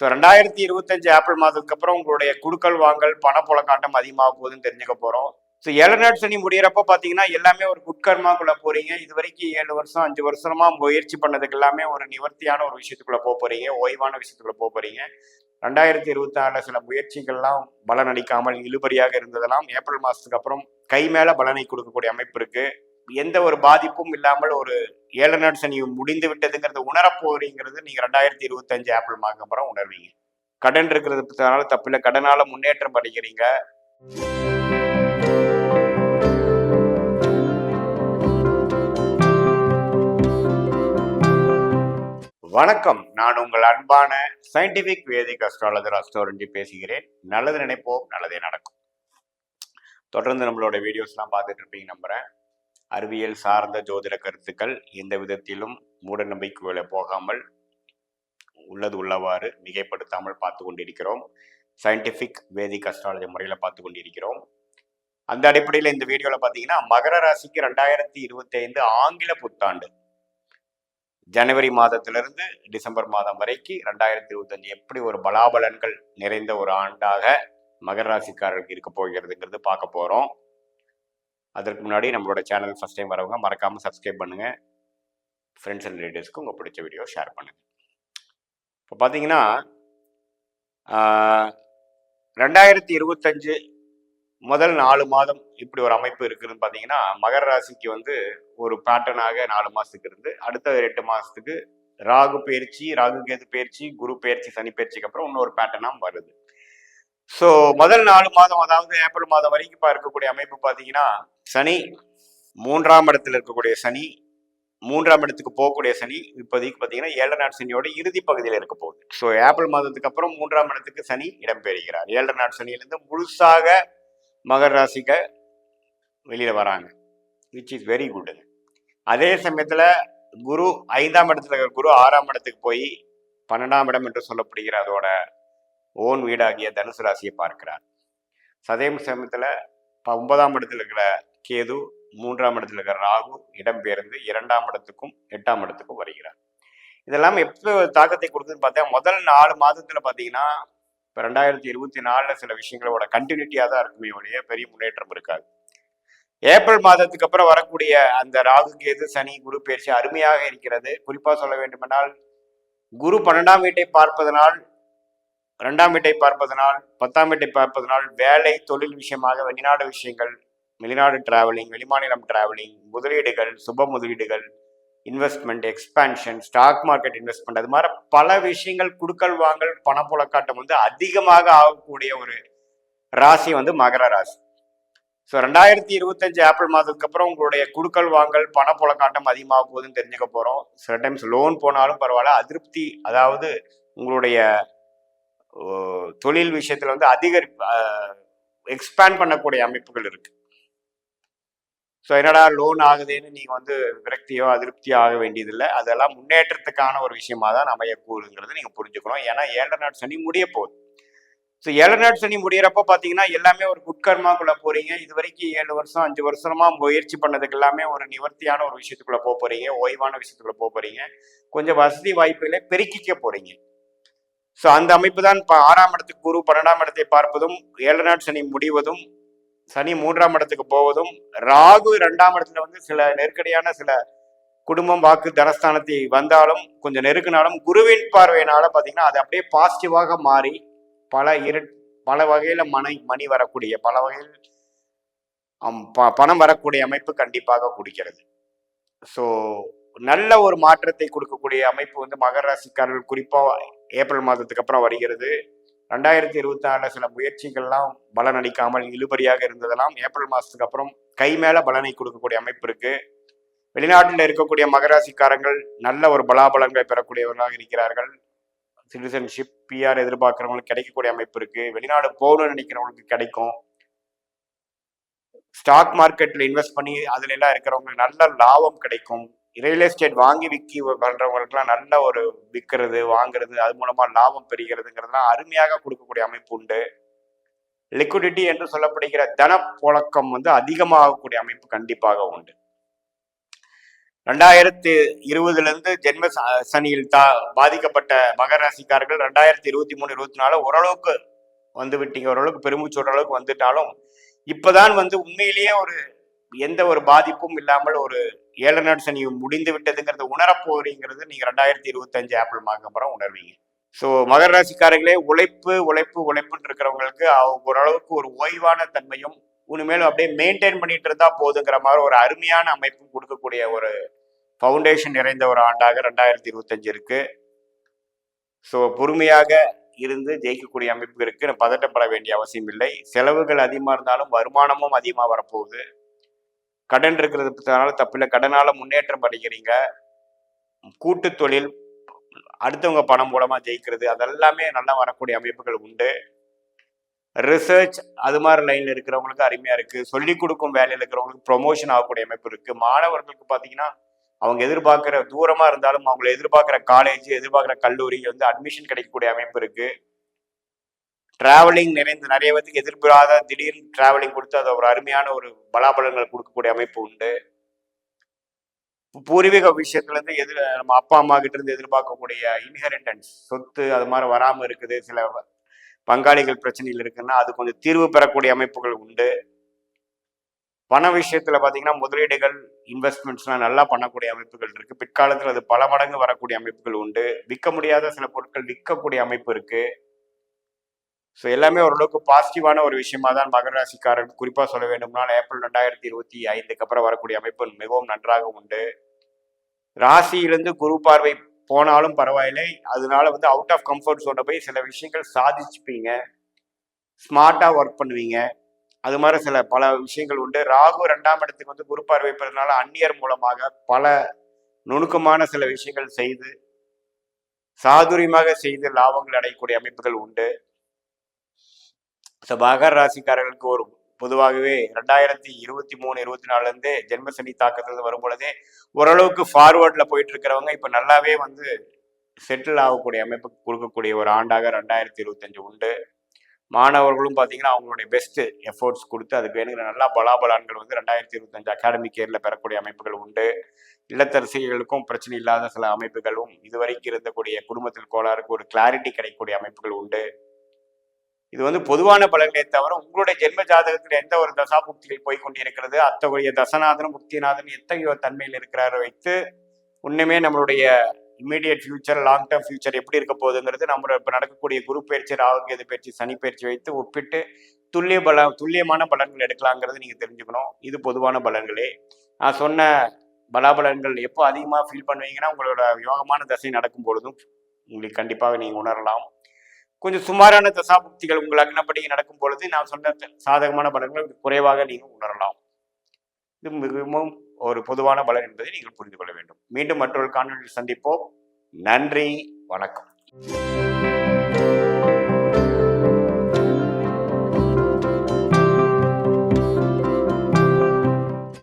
So ரெண்டாயிரத்தி இருபத்தஞ்சு April மாதத்துக்கு அப்புறம் உங்களுடைய குடுக்கல் வாங்கல் பணப்புழக்காட்டம் அதிகமாக போகுதுன்னு தெரிஞ்சுக்க போகிறோம் ஸோ ஏழு நாட் சனி முடியிறப்ப பார்த்தீங்கன்னா எல்லாமே ஒரு குட்கர்மாக்குள்ள போறீங்க. இது வரைக்கும் ஏழு வருஷம் அஞ்சு வருஷமா முயற்சி பண்ணதுக்கு எல்லாமே ஒரு நிவர்த்தியான ஒரு விஷயத்துக்குள்ள போக போறீங்க. ஓய்வான விஷயத்துக்குள்ள போக போறீங்க. ரெண்டாயிரத்தி இருபத்தி ஆறுல சில முயற்சிகள்லாம் பலன் இழுபறியாக இருந்ததெல்லாம் ஏப்ரல் மாதத்துக்கு அப்புறம் கை மேல பலனை கொடுக்கக்கூடிய அமைப்பு இருக்கு. எந்த ஒரு பாதிப்பும் இல்லாமல் ஒரு ஏழு நாட் சனி முடிந்து விட்டதுங்கிறத உணரப் போறீங்கிறது நீங்க ரெண்டாயிரத்தி இருபத்தஞ்சு ஏப்ரல் மாதம் அப்புறம் உணர்வீங்க. கடன் இருக்கிறதுனால தப்பில்லை. கடனால முன்னேற்றம் அடைக்கிறீங்க வணக்கம். நான் உங்கள் அன்பான சயின்டிபிக் வேதிக் அஸ்ட்ராலஜர் அஸ்ட்ரோரஞ்சி பேசுகிறேன். நல்லது நினைப்போம் நல்லதே நடக்கும். தொடர்ந்து நம்மளோட வீடியோஸ்லாம் பார்த்துட்டு இருப்பீங்க நம்புறேன். அறிவியல் சார்ந்த ஜோதிட கருத்துக்கள் எந்த விதத்திலும் மூட நம்பிக்கைகளை போகாமல் உள்ளது உள்ளவாறு மிகைப்படுத்தாமல் பார்த்து கொண்டிருக்கிறோம். சயின்டிஃபிக் வேதிக் அஸ்ட்ராலஜி முறையில் பார்த்து கொண்டிருக்கிறோம். அந்த அடிப்படையில் இந்த வீடியோவில் பார்த்தீங்கன்னா மகர ராசிக்கு ரெண்டாயிரத்தி இருபத்தி ஐந்து ஆங்கில புத்தாண்டு. ஜனவரி மாதத்திலிருந்து டிசம்பர் மாதம் வரைக்கும் ரெண்டாயிரத்தி இருபத்தஞ்சு எப்படி ஒரு பலாபலன்கள் நிறைந்த ஒரு ஆண்டாக மகர ராசிக்காரர்களுக்கு இருக்க போகிறதுங்கிறது பார்க்க போகிறோம் அதற்கு முன்னாடி நம்மளோட சேனல் ஃபஸ்ட் டைம் வரவங்க மறக்காமல் சப்ஸ்கிரைப் பண்ணுங்கள் ஃப்ரெண்ட்ஸ் அண்ட் ரிலேட்டிவ்ஸ்க்கு உங்கள் பிடிச்ச வீடியோ ஷேர் பண்ணுங்கள் இப்போ பார்த்தீங்கன்னா ரெண்டாயிரத்தி இருபத்தஞ்சு முதல் நாலு மாதம் இப்படி ஒரு அமைப்பு இருக்குதுன்னு பார்த்தீங்கன்னா மகர ராசிக்கு வந்து ஒரு பேட்டர்னாக நாலு மாதத்துக்கு இருந்து அடுத்த எட்டு மாதத்துக்கு ராகு பயிற்சி ராகு கேது பயிற்சி குரு பயிற்சி சனி பயிற்சிக்கு அப்புறம் இன்னொரு பேட்டர்னாக வருது. ஸோ முதல் நாலு மாதம் அதாவது ஏப்ரல் மாதம் வரைக்கும் இப்போ இருக்கக்கூடிய அமைப்பு பார்த்தீங்கன்னா சனி மூன்றாம் இடத்துல இருக்கக்கூடிய சனி மூன்றாம் இடத்துக்கு போகக்கூடிய சனி இப்போதைக்கு பார்த்தீங்கன்னா ஏழரை நாட் சனியோட இறுதி பகுதியில் இருக்க போகுது. ஸோ ஏப்ரல் மாதத்துக்கு அப்புறம் மூன்றாம் இடத்துக்கு சனி இடம்பெறுகிறார் ஏழரை நாட் சனியிலேருந்து முழுசாக மகர ராசிக்கு வெளியில் வராங்க. விச் இஸ் வெரி குட் அதே சமயத்தில் குரு ஐந்தாம் இடத்துல இருக்கிற குரு ஆறாம் இடத்துக்கு போய் பன்னெண்டாம் இடம் என்று சொல்லப்படுகிற அதோட ஓன் வீடாகிய தனுசு ராசியை பார்க்கிறார். சதயம் சமயத்தில் ஒன்பதாம் இடத்துல இருக்கிற கேது மூன்றாம் இடத்துல இருக்கிற ராகு இடம்பெயர்ந்து இரண்டாம் இடத்துக்கும் எட்டாம் இடத்துக்கும் வருகிறார். இதெல்லாம் எப்போ தாக்கத்தை கொடுக்குதுன்னு பார்த்தா முதல் நாலு மாதத்தில் பார்த்தீங்கன்னா இப்போ ரெண்டாயிரத்தி இருபத்தி நாலில் சில விஷயங்களோட கண்டினியூட்டியாக தான் இருக்குமே ஒழிய பெரிய முன்னேற்றம் இருக்காது. ஏப்ரல் மாதத்துக்கு அப்புறம் வரக்கூடிய அந்த ராகு கேது சனி குரு பயிற்சி அருமையாக இருக்கிறது. குறிப்பாக சொல்ல வேண்டுமென்றால் குரு பன்னெண்டாம் வீட்டை பார்ப்பதனால் ரெண்டாம் வீட்டை பார்ப்பதனால் பத்தாம் வீட்டை பார்ப்பதனால் வேலை தொழில் விஷயமாக வெளிநாடு விஷயங்கள் வெளிநாடு டிராவலிங் வெளிமாநிலம் டிராவலிங் முதலீடுகள் சுப முதலீடுகள் investment expansion stock market investment அது மாதிரி பல விஷயங்கள் குடுக்கல் வாங்கல் பணப்புழக்காட்டம் வந்து அதிகமாக ஆகக்கூடிய ஒரு ராசி வந்து மகர ராசி. ஸோ ரெண்டாயிரத்தி இருபத்தஞ்சு ஏப்ரல் மாதத்துக்கு அப்புறம் உங்களுடைய குடுக்கல் வாங்கல் பணப்புழக்காட்டம் அதிகமாக போகுதுன்னு தெரிஞ்சுக்க போகிறோம் சில டைம்ஸ் லோன் போனாலும் பரவாயில்ல அதிருப்தி அதாவது உங்களுடைய தொழில் விஷயத்தில் வந்து அதிகரி எக்ஸ்பேண்ட் பண்ணக்கூடிய அமைப்புகள் இருக்கு. ஸோ என்னடா லோன் ஆகுதுன்னு நீங்கள் வந்து விரக்தியோ அதிருப்தியோ ஆக வேண்டியதில்லை. அதெல்லாம் முன்னேற்றத்துக்கான ஒரு விஷயமா தான் அமையக்கூடுங்கிறது நீங்கள் புரிஞ்சுக்கணும். ஏன்னா ஏழரை நாள் சனி முடிய போகுது. ஸோ ஏழு நாட் சனி முடியிறப்போ பார்த்தீங்கன்னா எல்லாமே ஒரு குட்கர்மாக்குள்ள போறீங்க. இது வரைக்கும் ஏழு வருஷம் அஞ்சு வருஷமா முயற்சி பண்ணதுக்கு எல்லாமே ஒரு நிவர்த்தியான ஒரு விஷயத்துக்குள்ள போக போறீங்க. ஓய்வான விஷயத்துக்குள்ள போக போறீங்க. கொஞ்சம் வசதி வாய்ப்புகளை பெருக்கிக்க போறீங்க. ஸோ அந்த அமைப்பு தான் இப்போ ஆறாம் இடத்துக்கு குரு பன்னெண்டாம் இடத்தை பார்ப்பதும் ஏழு நாள் சனி முடிவதும் சனி மூன்றாம் இடத்துக்கு போவதும் ராகு ரெண்டாம் இடத்துல வந்து சில நெருக்கடியான சில குடும்பம் வாக்கு தனஸ்தானத்தை வந்தாலும் கொஞ்சம் நெருக்கினாலும் குருவின் பார்வையினால பார்த்தீங்கன்னா அது அப்படியே பாசிட்டிவாக மாறி பல இரு பல வகையில் மனை மணி வரக்கூடிய பல வகையில் பணம் வரக்கூடிய அமைப்பு கண்டிப்பாக குடிக்கிறது. ஸோ நல்ல ஒரு மாற்றத்தை கொடுக்கக்கூடிய அமைப்பு வந்து மகர ராசிக்காரர்கள் குறிப்பாக ஏப்ரல் மாதத்துக்கு அப்புறம் வருகிறது. ரெண்டாயிரத்தி இருபத்தி நாலில் சில முயற்சிகள்லாம் பலன் அளிக்காமல் இழுபறியாக இருந்ததெல்லாம் ஏப்ரல் மாதத்துக்கு அப்புறம் கை மேலே பலனை கொடுக்கக்கூடிய அமைப்பு இருக்குது வெளிநாட்டில் இருக்கக்கூடிய மகராசிக்காரங்கள் நல்ல ஒரு பலாபலங்களை பெறக்கூடியவர்களாக இருக்கிறார்கள். சிட்டிசன்ஷிப் பிஆர் எதிர்பார்க்குறவங்களுக்கு கிடைக்கக்கூடிய அமைப்பு இருக்குது வெளிநாடு போகணும்னு நினைக்கிறவங்களுக்கு கிடைக்கும். ஸ்டாக் மார்க்கெட்டில் இன்வெஸ்ட் பண்ணி அதுல எல்லாம் இருக்கிறவங்களுக்கு நல்ல லாபம் கிடைக்கும். ரியல் எஸ்டேட் வாங்கி விற்கி பண்றவங்களுக்குலாம் நல்ல ஒரு விற்கிறது வாங்குறது அது மூலமா லாபம் பெறுகிறதுங்கிறதுலாம் அருமையாக கொடுக்கக்கூடிய அமைப்பு உண்டு. லிக்விடிட்டி என்று சொல்லப்படுகிற தன புழக்கம் வந்து அதிகமாகக்கூடிய அமைப்பு கண்டிப்பாக உண்டு. ரெண்டாயிரத்தி இருபதுல இருந்து ஜென்ம சனியில் தா பாதிக்கப்பட்ட மகர ராசிக்காரர்கள் ரெண்டாயிரத்தி இருபத்தி மூணு இருபத்தி நாலு ஓரளவுக்கு வந்து விட்டீங்க. ஓரளவுக்கு பெருமூச்சு ஓரளவுக்கு வந்துட்டாலும் இப்பதான் வந்து உண்மையிலேயே ஒரு எந்த ஒரு பாதிப்பும் இல்லாமல் ஒரு ஏழநாடு சனி முடிந்து விட்டதுங்கிறத உணரப்போறீங்கிறது நீங்க ரெண்டாயிரத்தி இருபத்தஞ்சு ஆப்பிள் மார்க் அப்புறம் உணர்வீங்க. ஸோ மகர ராசிக்காரர்களே உழைப்பு உழைப்பு உழைப்புன்னு இருக்கிறவங்களுக்கு அவங்க ஓரளவுக்கு ஒரு ஓய்வான தன்மையும் இனிமேலும் அப்படியே மெயின்டைன் பண்ணிட்டு இருந்தா போதுங்கிற மாதிரி ஒரு அருமையான அமைப்பும் கொடுக்கக்கூடிய ஒரு ஃபவுண்டேஷன் நிறைந்த ஒரு ஆண்டாக ரெண்டாயிரத்தி இருபத்தஞ்சு இருக்கு. ஸோ பொறுமையாக இருந்து ஜெயிக்கக்கூடிய அமைப்பு இருக்கு. பதட்டப்பட வேண்டிய அவசியம் இல்லை. செலவுகள் அதிகமாக இருந்தாலும் வருமானமும் அதிகமாக வரப்போகுது. கடன் இருக்கிறதுனால தப்பில்லை. கடனால முன்னேற்றம் அடைகிறீங்க. கூட்டு தொழில் அடுத்தவங்க பணம் மூலமா ஜெயிக்கிறது அதெல்லாமே நல்லா வரக்கூடிய அமைப்புகள் உண்டு. ரிசர்ச் அது மாதிரி லைன்ல இருக்கிறவங்களுக்கு அருமையா இருக்கு. சொல்லிக் கொடுக்கும் வேலையில் இருக்கிறவங்களுக்கு ப்ரொமோஷன் ஆகக்கூடிய அமைப்பு இருக்கு. மாணவர்களுக்கு பாத்தீங்கன்னா அவங்க எதிர்பார்க்கிற தூரமா இருந்தாலும் அவங்களை எதிர்பார்க்கிற காலேஜ் எதிர்பார்க்கிற கல்லூரி வந்து அட்மிஷன் கிடைக்கக்கூடிய அமைப்பு இருக்கு. டிராவலிங் நிறைந்த நிறைய பேத்துக்கு எதிர்பாராத திடீர்னு டிராவலிங் கொடுத்து அதை ஒரு அருமையான ஒரு பலாபலங்கள் கொடுக்கக்கூடிய அமைப்பு உண்டு. பூர்வீக விஷயத்துலேருந்து எதிர் நம்ம அப்பா அம்மா கிட்ட இருந்து எதிர்பார்க்கக்கூடிய இன்ஹெரிட்டன்ஸ் சொத்து அது மாதிரி வராமல் இருக்குது சில பங்காளிகள் பிரச்சனைகள் இருக்குன்னா அது கொஞ்சம் தீர்வு பெறக்கூடிய அமைப்புகள் உண்டு. பண விஷயத்துல பாத்தீங்கன்னா முதலீடுகள் இன்வெஸ்ட்மெண்ட்ஸ்லாம் நல்லா பண்ணக்கூடிய அமைப்புகள் இருக்கு. பிற்காலத்தில் அது பல மடங்கு வரக்கூடிய அமைப்புகள் உண்டு. விற்க முடியாத சில பொருட்கள் விற்கக்கூடிய அமைப்பு இருக்கு. ஸோ எல்லாமே ஓரளவுக்கு பாசிட்டிவான ஒரு விஷயமா தான் மகர ராசிக்காரன் குறிப்பாக சொல்ல வேண்டும்னால் ஏப்ரல் ரெண்டாயிரத்தி இருபத்தி ஐந்துக்கு அப்புறம் வரக்கூடிய அமைப்புகள் மிகவும் நன்றாக உண்டு. ராசியிலிருந்து குரு பார்வை போனாலும் பரவாயில்லை. அதனால வந்து அவுட் ஆஃப் கம்ஃபர்ட் சோனை போய் சில விஷயங்கள் சாதிச்சுப்பீங்க. ஸ்மார்ட்டாக ஒர்க் பண்ணுவீங்க. அது மாதிரி சில பல விஷயங்கள் உண்டு. ராகு ரெண்டாம் இடத்துக்கு வந்து குரு பார்வை பெறதுனால அந்நியர் மூலமாக பல நுணுக்கமான சில விஷயங்கள் செய்து சாதுரியமாக செய்து லாபங்கள் அடையக்கூடிய அமைப்புகள் உண்டு. ஸோ மகர ராசிக்காரர்களுக்கு ஒரு பொதுவாகவே ரெண்டாயிரத்தி இருபத்தி மூணு இருபத்தி நாலுலேருந்து ஜென்மசனி தாக்கத்துல வரும் பொழுதே ஓரளவுக்கு ஃபார்வர்டில் போயிட்டு இருக்கிறவங்க இப்போ நல்லாவே வந்து செட்டில் ஆகக்கூடிய அமைப்பு கொடுக்கக்கூடிய ஒரு ஆண்டாக ரெண்டாயிரத்தி இருபத்தஞ்சு உண்டு. மாணவர்களும் பார்த்தீங்கன்னா அவங்களுடைய பெஸ்ட் எஃபோர்ட்ஸ் கொடுத்து அதுக்கு வேணுங்கிற நல்லா பலாபலான்கள் வந்து ரெண்டாயிரத்தி இருபத்தஞ்சு அகாடமிக் இயரில் பெறக்கூடிய அமைப்புகள் உண்டு. இல்லத்தரசிகளுக்கும் பிரச்சனை இல்லாத சில அமைப்புகளும் இதுவரைக்கும் இருந்தக்கூடிய குடும்பத்தில் கோளாறுக்கு ஒரு கிளாரிட்டி கிடைக்கக்கூடிய அமைப்புகள் உண்டு. இது வந்து பொதுவான பலன்களை தவிர உங்களுடைய ஜென்ம ஜாதகத்தில் எந்த ஒரு தசாபுக்திகள் போய் கொண்டிருக்கிறது? அத்தகைய தசநாதனும் முக்திநாதன் எத்தகைய தன்மையில் இருக்கிறார வைத்து உண்மையுமே நம்மளுடைய immediate future long term future எப்படி இருக்க போகுதுங்கிறது நம்ம இப்போ நடக்கக்கூடிய குரு பயிற்சி ராகுகேது பயிற்சி சனி பயிற்சி வைத்து ஒப்பிட்டு துல்லிய பல துல்லியமான பலன்கள் எடுக்கலாங்கிறது நீங்கள் தெரிஞ்சுக்கணும். இது பொதுவான பலன்களே. நான் சொன்ன பலாபலன்கள் எப்போ அதிகமாக ஃபீல் பண்ணுவீங்கன்னா உங்களோட யோகமான தசை நடக்கும் பொழுதும் உங்களுக்கு கண்டிப்பாக நீங்கள் உணரலாம். கொஞ்சம் சுமாரான தசாபுக்திகள் உங்கள் அக்னப்படி நடக்கும் பொழுது நான் சொன்ன சாதகமான பலன்கள் குறைவாக நீங்கள் உணரலாம். இது மிகவும் ஒரு பொதுவான பலன் என்பதை நீங்கள் புரிந்து கொள்ள வேண்டும். மீண்டும் மற்றொரு காணொலியில் சந்திப்போம். நன்றி. வணக்கம்.